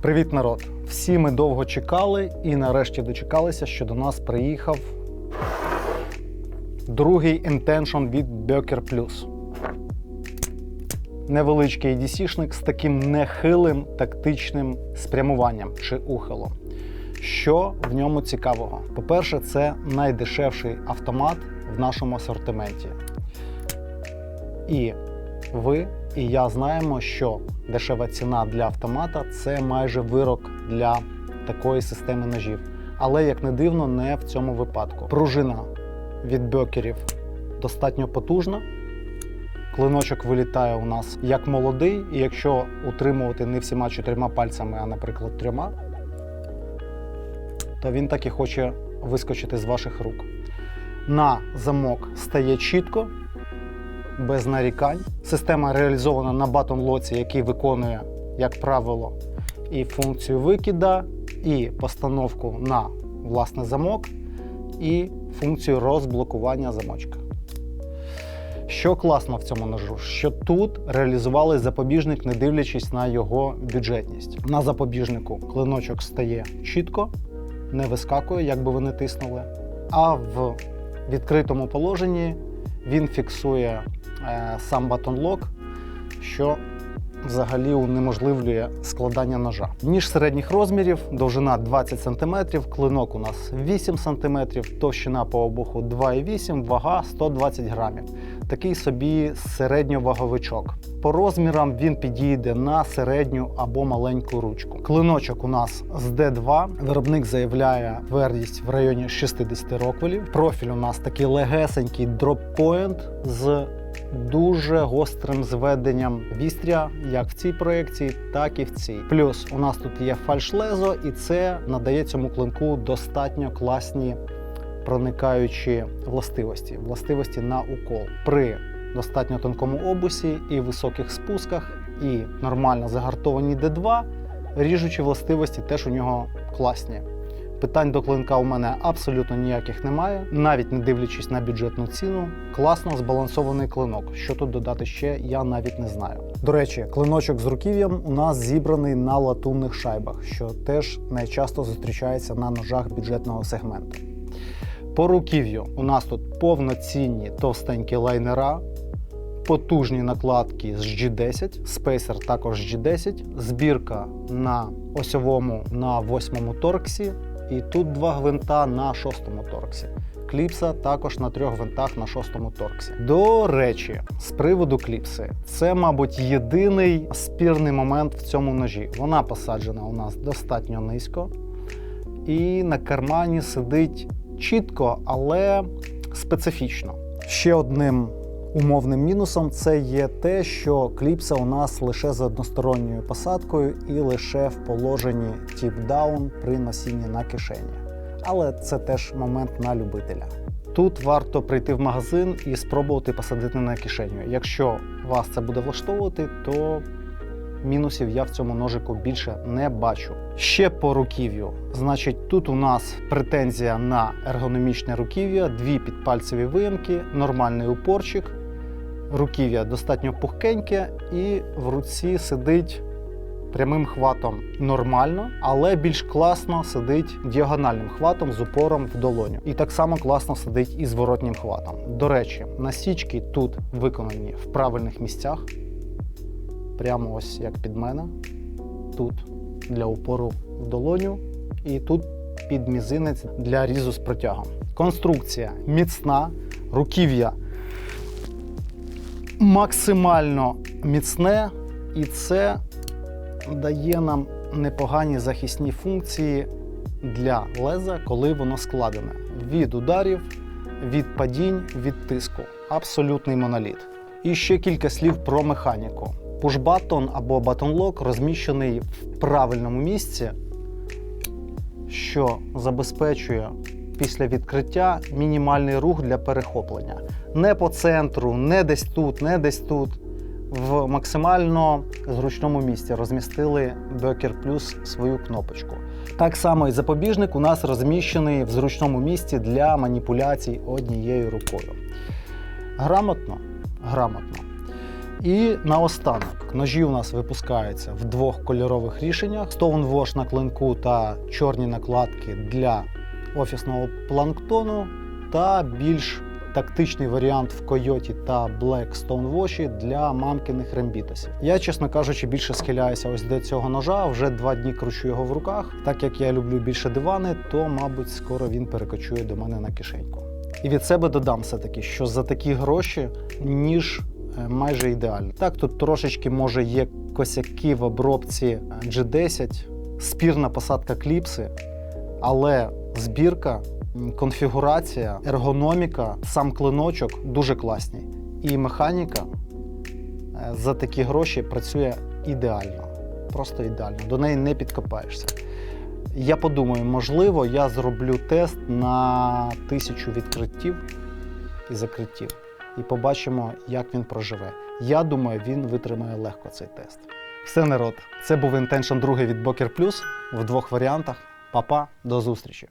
Привіт, народ! Всі ми довго чекали і нарешті дочекалися, що до нас приїхав другий Intention від Böker Plus. Невеличкий EDC-шник з таким нехилим тактичним спрямуванням чи ухилом. Що в ньому цікавого? По-перше, це найдешевший автомат в нашому асортименті. І ви і я знаємо, що дешева ціна для автомата це майже вирок для такої системи ножів. Але, як не дивно, не в цьому випадку. Пружина від бьокерів достатньо потужна. Клиночок вилітає у нас як молодий, і якщо утримувати не всіма чотирма пальцями, а, наприклад, трьома, то він так і хоче вискочити з ваших рук. На замок стає чітко, без нарікань. Система реалізована на батон лоці, який виконує, як правило, і функцію викида, і постановку на власне замок, і функцію розблокування замочка. Що класно в цьому ножу, що тут реалізували запобіжник, не дивлячись на його бюджетність. На запобіжнику клиночок стає чітко, не вискакує, як би ви не тиснули. А в відкритому положенні він фіксує е, сам батонлок, що взагалі унеможливлює складання ножа. Ніж середніх розмірів, довжина 20 см, клинок у нас 8 см, товщина по обуху 2,8 вага 120 грамів. Такий собі середньоваговичок. По розмірам він підійде на середню або маленьку ручку. Клиночок у нас з D2. Виробник заявляє твердість в районі 60 роквелів. Профіль у нас такий легесенький дроп-поінт з дуже гострим зведенням вістря, як в цій проекції, так і в цій. Плюс у нас тут є фальшлезо, і це надає цьому клинку достатньо класні проникаючі властивості, властивості на укол. При достатньо тонкому обусі і високих спусках, і нормально загартовані D2, ріжучі властивості теж у нього класні. Питань до клинка у мене абсолютно ніяких немає, навіть не дивлячись на бюджетну ціну. Класно збалансований клинок. Що тут додати ще, я навіть не знаю. До речі, клиночок з руків'ям у нас зібраний на латунних шайбах, що теж найчасто зустрічається на ножах бюджетного сегменту. По руків'ю у нас тут повноцінні товстенькі лайнера, потужні накладки з G10, спейсер також з G10, збірка на осьовому на восьмому торксі, і тут два гвинта на шостому торксі. Кліпса також на трьох гвинтах на шостому торксі. До речі, з приводу кліпси, це, мабуть, єдиний спірний момент в цьому ножі. Вона посаджена у нас достатньо низько, і на кармані сидить чітко, але специфічно. Ще одним умовним мінусом це є те, що кліпса у нас лише з односторонньою посадкою і лише в положенні тіп-даун при носінні на кишені. Але це теж момент на любителя. Тут варто прийти в магазин і спробувати посадити на кишеню. Якщо вас це буде влаштовувати, то мінусів я в цьому ножику більше не бачу. Ще по руків'ю. Значить, тут у нас претензія на ергономічне руків'я, дві підпальцеві виямки, нормальний упорчик. Руків'я достатньо пухкеньке, і в руці сидить прямим хватом нормально, але більш класно сидить діагональним хватом з упором в долоню. І так само класно сидить і зворотнім хватом. До речі, насічки тут виконані в правильних місцях прямо ось як під мене. Тут для упору в долоню, і тут під мізинець для різу з протягом. Конструкція міцна, руків'я максимально міцне, і це дає нам непогані захисні функції для леза, коли воно складене. Від ударів, від падінь, від тиску. Абсолютний моноліт. І ще кілька слів про механіку. Пуш-баттон або батон-лок розміщений в правильному місці, що забезпечує після відкриття мінімальний рух для перехоплення. Не по центру, не десь тут, не десь тут. В максимально зручному місці розмістили Böker Plus свою кнопочку. Так само і запобіжник у нас розміщений в зручному місці для маніпуляцій однією рукою. Грамотно, грамотно. І наостанок ножі у нас випускаються в двох кольорових рішеннях: Stonewash на клинку та чорні накладки для офісного планктону, та більш тактичний варіант в Койоті та Black Stonewash для мамкиних рембітосів. Я, чесно кажучи, більше схиляюся ось до цього ножа. Вже два дні кручу його в руках. Так як я люблю більше дивани, то мабуть скоро він перекочує до мене на кишеньку. І від себе додам все-таки, що за такі гроші ніж майже ідеальний. Так, тут трошечки може є косяки в обробці G10, спірна посадка кліпси, але збірка, конфігурація, ергономіка, сам клиночок дуже класні. І механіка е, за такі гроші працює ідеально. Просто ідеально. До неї не підкопаєшся. Я подумаю, можливо, я зроблю тест на тисячу відкриттів і закриттів. І побачимо, як він проживе. Я думаю, він витримає легко цей тест. Все, народ, це був Intention 2 від Boker Plus в двох варіантах. Па-па, до зустрічі!